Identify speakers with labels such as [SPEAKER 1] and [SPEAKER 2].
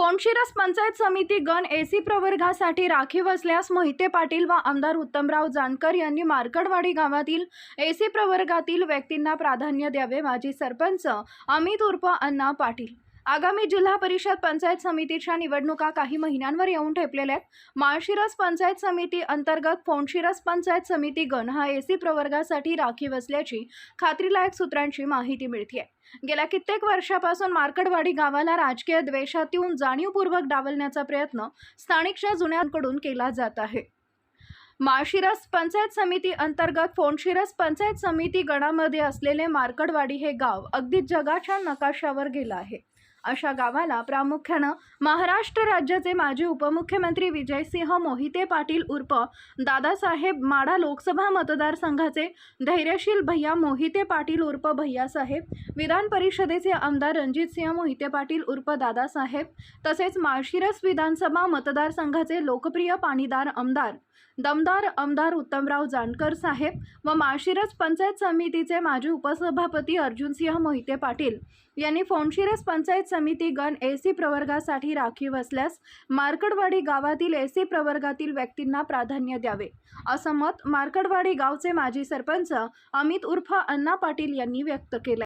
[SPEAKER 1] फोंडशिरस पंचायत समिती गण एसी प्रवर्गासाठी राखीव असल्यास मोहिते पाटील व आमदार उत्तमराव जानकर यांनी मार्कडवाडी गावातील एसी प्रवर्गातील व्यक्तींना प्राधान्य द्यावे माजी सरपंच अमित उर्फ अण्णा पाटील. आगामी जिल्हा परिषद पंचायत समितीच्या निवडणुका काही महिन्यांवर येऊन ठेपलेल्या आहेत. माळशिरस पंचायत समिती अंतर्गत फोंडशिरस पंचायत समिती गण हा एसी प्रवर्गासाठी राखीव असल्याची खात्रीलायक सूत्रांची माहिती मिळते गेल्या कित्येक वर्षापासून मार्कडवाडी गावाला राजकीय द्वेषात येऊन जाणीवपूर्वक डावलण्याचा प्रयत्न स्थानिकच्या जुन्यांकडून केला जात आहे. माळशिरस पंचायत समिती अंतर्गत फोंडशिरस पंचायत समिती गणामध्ये असलेले मार्कडवाडी हे गाव अगदी जगाच्या नकाशावर गेलं आहे. अशा गावाला प्रामुख्यानं महाराष्ट्र राज्याचे माजी उपमुख्यमंत्री विजयसिंह मोहिते पाटील उर्फ दादासाहेब माडा लोकसभा मतदारसंघाचे धैर्यशील भैया मोहिते पाटील उर्फ भैयासाहेब विधान परिषदेचे आमदार रणजितसिंह मोहिते पाटील उर्फ दादासाहेब तसेच माळशिरस विधानसभा मतदारसंघाचे लोकप्रिय पाणीदार आमदार दमदार आमदार उत्तमराव जानकर साहेब व माळशिरस पंचायत समितीचे माजी उपसभापती अर्जुनसिंह मोहिते पाटील यांनी फोंडशिरस पंचायत समिती गण एसी प्रवर्गासाठी राखीव असल्यास मार्कडवाडी गावातील एसी प्रवर्गातील व्यक्तींना प्राधान्य द्यावे. असं मत मार्कडवाडी गावचे माजी सरपंच अमित उर्फ अण्णा पाटील यांनी व्यक्त केलं